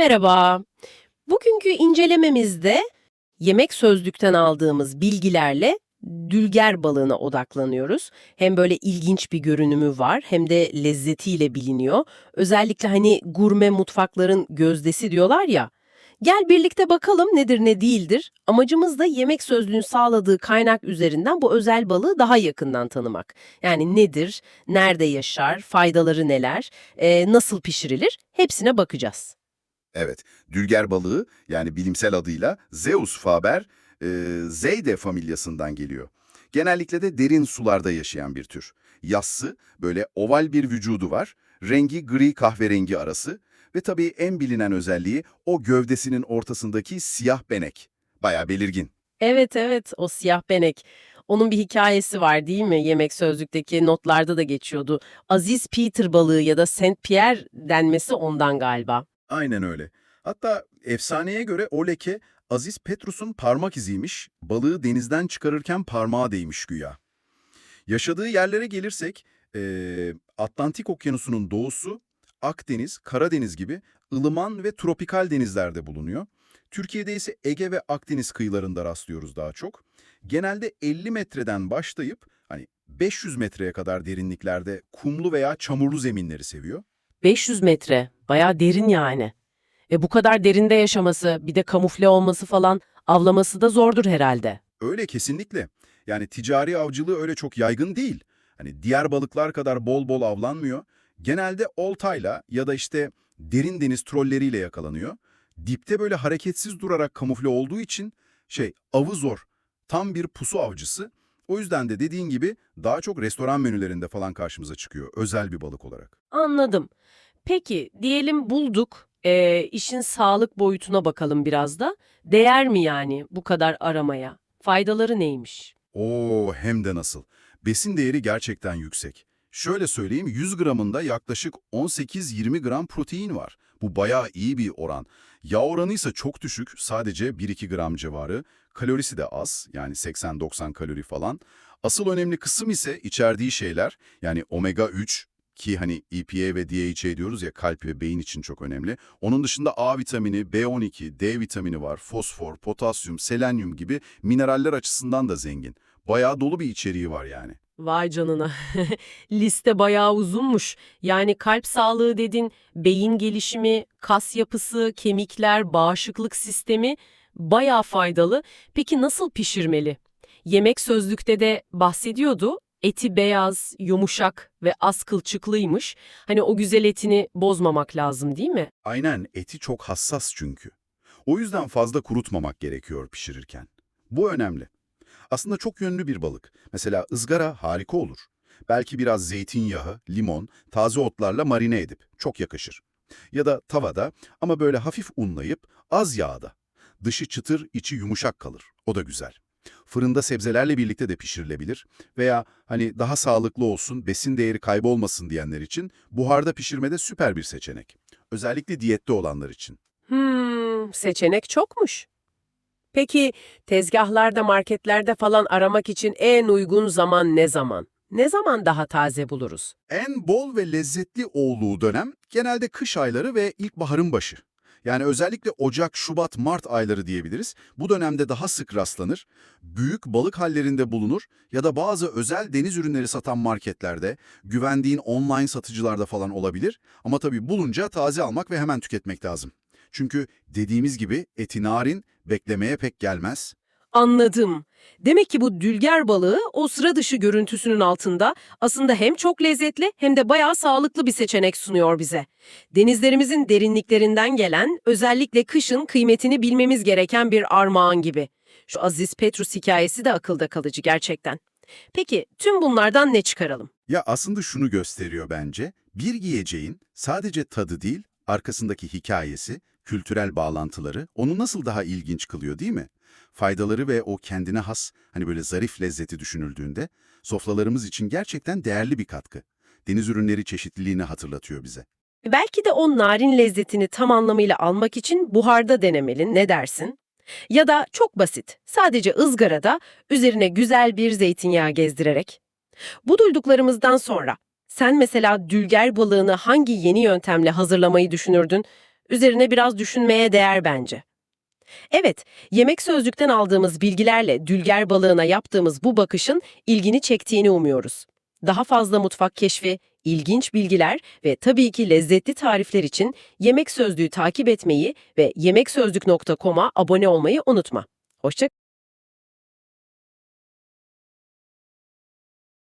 Merhaba. Bugünkü incelememizde yemek sözlükten aldığımız bilgilerle dülger balığına odaklanıyoruz. Hem böyle ilginç bir görünümü var hem de lezzetiyle biliniyor. Özellikle hani gurme mutfakların gözdesi diyorlar ya. Gel birlikte bakalım nedir ne değildir. Amacımız da yemek sözlüğün sağladığı kaynak üzerinden bu özel balığı daha yakından tanımak. Yani nedir, nerede yaşar, faydaları neler, nasıl pişirilir hepsine bakacağız. Evet, dülger balığı yani bilimsel adıyla Zeus faber, e, Zeyde familyasından geliyor. Genellikle de derin sularda yaşayan bir tür. Yassı, böyle oval bir vücudu var, rengi gri kahverengi arası ve tabii en bilinen özelliği o gövdesinin ortasındaki siyah benek. Bayağı belirgin. Evet evet o siyah benek. Onun bir hikayesi var değil mi? Yemek sözlükteki notlarda da geçiyordu. Aziz Peter balığı ya da Saint Pierre denmesi ondan galiba. Aynen öyle. Hatta efsaneye göre o leke Aziz Petrus'un parmak iziymiş, balığı denizden çıkarırken parmağı değmiş güya. Yaşadığı yerlere gelirsek, eee, Atlantik Okyanusu'nun doğusu, Akdeniz, Karadeniz gibi ılıman ve tropikal denizlerde bulunuyor. Türkiye'de ise Ege ve Akdeniz kıyılarında rastlıyoruz daha çok. Genelde 50 metreden başlayıp hani 500 metreye kadar derinliklerde kumlu veya çamurlu zeminleri seviyor. 500 metre. Bayağı derin yani. E bu kadar derinde yaşaması, bir de kamufle olması falan avlaması da zordur herhalde. Öyle kesinlikle. Yani ticari avcılığı öyle çok yaygın değil. Hani diğer balıklar kadar bol bol avlanmıyor. Genelde oltayla ya da işte derin deniz trolleriyle yakalanıyor. Dipte böyle hareketsiz durarak kamufle olduğu için şey avı zor. Tam bir pusu avcısı. O yüzden de dediğin gibi daha çok restoran menülerinde falan karşımıza çıkıyor özel bir balık olarak. Anladım. Peki diyelim bulduk. E, işin sağlık boyutuna bakalım biraz da. Değer mi yani bu kadar aramaya? Faydaları neymiş? Oo hem de nasıl. Besin değeri gerçekten yüksek. Şöyle söyleyeyim 100 gramında yaklaşık 18-20 gram protein var. Bu bayağı iyi bir oran. Yağ oranı ise çok düşük sadece 1-2 gram civarı. Kalorisi de az yani 80-90 kalori falan. Asıl önemli kısım ise içerdiği şeyler yani omega 3 ki hani EPA ve DHA diyoruz ya kalp ve beyin için çok önemli. Onun dışında A vitamini, B12, D vitamini var, fosfor, potasyum, selenyum gibi mineraller açısından da zengin. Bayağı dolu bir içeriği var yani. Vay canına. Liste bayağı uzunmuş. Yani kalp sağlığı dedin, beyin gelişimi, kas yapısı, kemikler, bağışıklık sistemi bayağı faydalı. Peki nasıl pişirmeli? Yemek sözlükte de bahsediyordu. Eti beyaz, yumuşak ve az kılçıklıymış. Hani o güzel etini bozmamak lazım değil mi? Aynen eti çok hassas çünkü. O yüzden fazla kurutmamak gerekiyor pişirirken. Bu önemli. Aslında çok yönlü bir balık. Mesela ızgara harika olur. Belki biraz zeytinyağı, limon, taze otlarla marine edip çok yakışır. Ya da tavada ama böyle hafif unlayıp az yağda. Dışı çıtır, içi yumuşak kalır. O da güzel. Fırında sebzelerle birlikte de pişirilebilir veya hani daha sağlıklı olsun, besin değeri kaybolmasın diyenler için buharda pişirmede süper bir seçenek. Özellikle diyette olanlar için. Hmm, seçenek çokmuş. Peki tezgahlarda, marketlerde falan aramak için en uygun zaman ne zaman? Ne zaman daha taze buluruz? En bol ve lezzetli olduğu dönem genelde kış ayları ve ilkbaharın başı. Yani özellikle Ocak, Şubat, Mart ayları diyebiliriz. Bu dönemde daha sık rastlanır. Büyük balık hallerinde bulunur ya da bazı özel deniz ürünleri satan marketlerde, güvendiğin online satıcılarda falan olabilir. Ama tabii bulunca taze almak ve hemen tüketmek lazım. Çünkü dediğimiz gibi eti narin, beklemeye pek gelmez. Anladım. Demek ki bu dülger balığı o sıra dışı görüntüsünün altında aslında hem çok lezzetli hem de bayağı sağlıklı bir seçenek sunuyor bize. Denizlerimizin derinliklerinden gelen, özellikle kışın kıymetini bilmemiz gereken bir armağan gibi. Şu Aziz Petrus hikayesi de akılda kalıcı gerçekten. Peki tüm bunlardan ne çıkaralım? Ya aslında şunu gösteriyor bence. Bir yiyeceğin sadece tadı değil, arkasındaki hikayesi, kültürel bağlantıları onu nasıl daha ilginç kılıyor değil mi? Faydaları ve o kendine has, hani böyle zarif lezzeti düşünüldüğünde sofralarımız için gerçekten değerli bir katkı. Deniz ürünleri çeşitliliğini hatırlatıyor bize. Belki de o narin lezzetini tam anlamıyla almak için buharda denemeli, ne dersin? Ya da çok basit, sadece ızgarada üzerine güzel bir zeytinyağı gezdirerek. Bu duyduklarımızdan sonra sen mesela dülger balığını hangi yeni yöntemle hazırlamayı düşünürdün? Üzerine biraz düşünmeye değer bence. Evet, yemek sözlükten aldığımız bilgilerle dülger balığına yaptığımız bu bakışın ilgini çektiğini umuyoruz. Daha fazla mutfak keşfi, ilginç bilgiler ve tabii ki lezzetli tarifler için Yemek Sözlüğü takip etmeyi ve yemeksözlük.com'a abone olmayı unutma. Hoşça